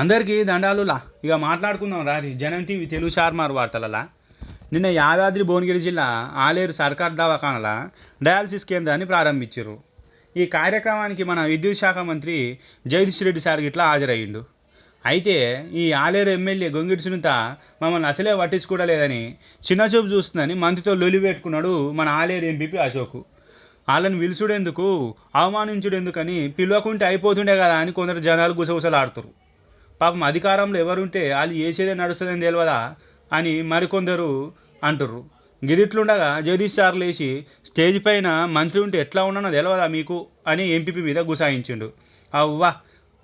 అందరికీ దండాలులా. ఇక మాట్లాడుకుందాం రారి. జనం టీవీ తెలుగు షార్మార్ వార్తలలా. నిన్న యాదాద్రి భువనగిరి జిల్లా ఆలేరు సర్కార్ దవాఖానల డయాలసిస్ కేంద్రాన్ని ప్రారంభించారు ఈ కార్యక్రమానికి మన విద్యుత్ శాఖ మంత్రి జగదీష్ రెడ్డి సార్ గిట్లా హాజరయ్యిండు. అయితే ఈ ఆలేరు ఎమ్మెల్యే గొంగిడి సునీత మమ్మల్ని అసలే పట్టించుకోవడలేదని చిన్నచూపు చూస్తుందని మంత్రితో లొలి పెట్టుకున్నాడు మన ఆలేరు ఎంపీపీ అశోక్. వాళ్ళని పిలుచుడెందుకు? అవమానించుడెందుకని పిలవకుంటే అయిపోతుండే కదా అని కొందరు జనాలు గుసగుసలాడుతారు పాపం అధికారంలో ఎవరుంటే వాళ్ళు చేసేదే నడుస్తుందని తెలియదా అని మరికొందరు అంటుర్రు. గిరిట్లుండగా జగదీష్ సార్ లేచి స్టేజ్ పైన మంత్రి ఉంటే ఎట్లా ఉన్నానో తెలియదా మీకు అని ఎంపీపీ మీద గుసాయించిండు. అవ్వా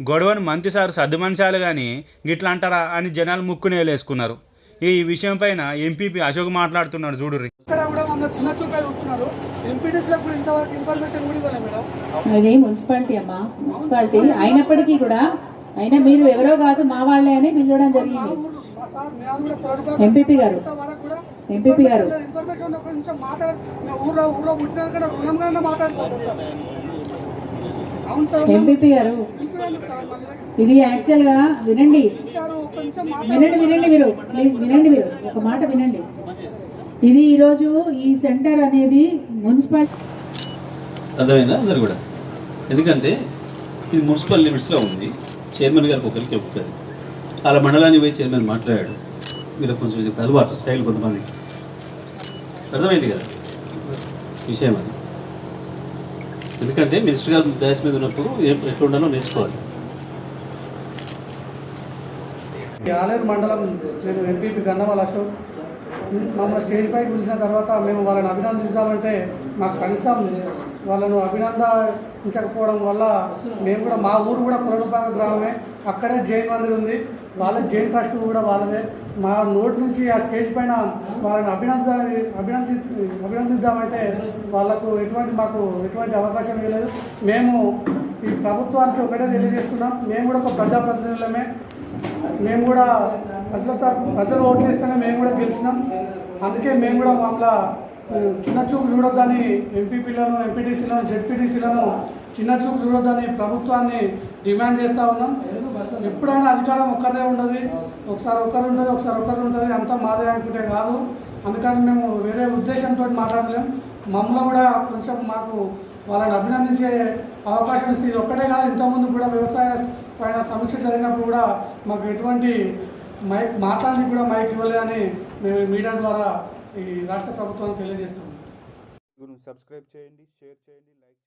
గొడవను మంత్రి సార్ సర్దుమనిచాలి కానీ గిట్లా అంటారా అని జనాలు ముక్కునే వేసుకున్నారు ఈ విషయం పైన ఎంపీపీ అశోక్ మాట్లాడుతున్నాడు చూడుర్రి. మున్సిపాలిటీ అమ్మా. మున్సిపాలిటీ అయినప్పటికీ కూడా అయినా మీరు ఎవరో కాదు మా వాళ్ళే అని పిలవడం జరిగింది. ఎంపీపీ గారు. ఎంపీపీ గారు. ఎంపీపీ గారు. ఇది యాక్చువల్గా వినండి. వినండి వినండి మీరు. ప్లీజ్ వినండి మీరు. ఒక మాట వినండి. ఇది ఈరోజు ఈ సెంటర్ అనేది మున్సిపాలిటీ అర్థమైందా? అందరు కూడా? ఎందుకంటే ఇది మున్సిపల్ లిమిట్స్లో ఉంది. చైర్మన్ గారికి ఒకరికి చెప్తుంది అలా మండలానికి పోయి చైర్మన్ మాట్లాడాడు. మీరు కొంచెం ఇది అలవాటు స్టైల్ కొంతమందికి అర్థమైంది కదా? విషయం అది. ఎందుకంటే మినిస్టర్ గారు డాష్ మీద ఉన్నప్పుడు ఏం ఎట్లా ఉండాలో నేర్చుకోవాలి. ఆలేరు మండలం నేను ఎంపీపీ గన్నవాల అశోక్ మమ్మల్ని స్టేజ్ పైకి పిలిచిన తర్వాత మేము వాళ్ళని అభినందిస్తామంటే మాకు కనీసం వాళ్ళను అభినందించకపోవడం వల్ల మేము కూడా మా ఊరు కూడా పురపాక గ్రామమే. అక్కడే జైన్ మందిర్ ఉంది. వాళ్ళ జైన్ ట్రస్ట్ కూడా వాళ్ళదే. మా నోటి నుంచి ఆ స్టేజ్ పైన వాళ్ళని అభినంద అభినంది అభినందిద్దామంటే వాళ్ళకు ఎటువంటి మాకు ఎటువంటి అవకాశం ఇవ్వలేదు మేము ఈ ప్రభుత్వానికి ఒకటే తెలియజేస్తున్నాం. మేము కూడా ఒక ప్రజాప్రతినిధులమే. మేము కూడా ప్రజల తరపు ప్రజలు ఓట్లేస్తేనే మేము కూడా గెలిచినాం. అందుకే మేము కూడా మమ్మల్ని చిన్న చూపు చూడొద్దని ఎంపీపీలను ఎంపీటీసీలను జెడ్పీటీసీలను చిన్న చూపు చూడొద్దని ప్రభుత్వాన్ని డిమాండ్ చేస్తూ ఉన్నాం. ఎప్పుడైనా అధికారం ఒక్కరే ఉండదు. ఒకసారి ఒకరు ఉంటుంది ఒకసారి ఒకరు ఉంటుంది అంతా మాదే అనుకుంటే కాదు. అందుకని మేము వేరే ఉద్దేశంతో మాట్లాడలేం. మమ్మల్ని కూడా కొంచెం మాకు వాళ్ళని అభినందించే అవకాశం ఇస్తే ఇది ఒక్కటే కాదు. ఇంతకుముందు కూడా వ్యవసాయ పైన సమీక్ష జరిగినప్పుడు కూడా మాకు ఎటువంటి మైక్ మాట్లాడి కూడా మైక్ ఇవ్వలేదని మేము మీడియా ద్వారా ఈ రాష్ట్ర ప్రభుత్వానికి తెలియజేస్తున్నాం. సబ్స్క్రైబ్ చేయండి షేర్ చేయండి లైక్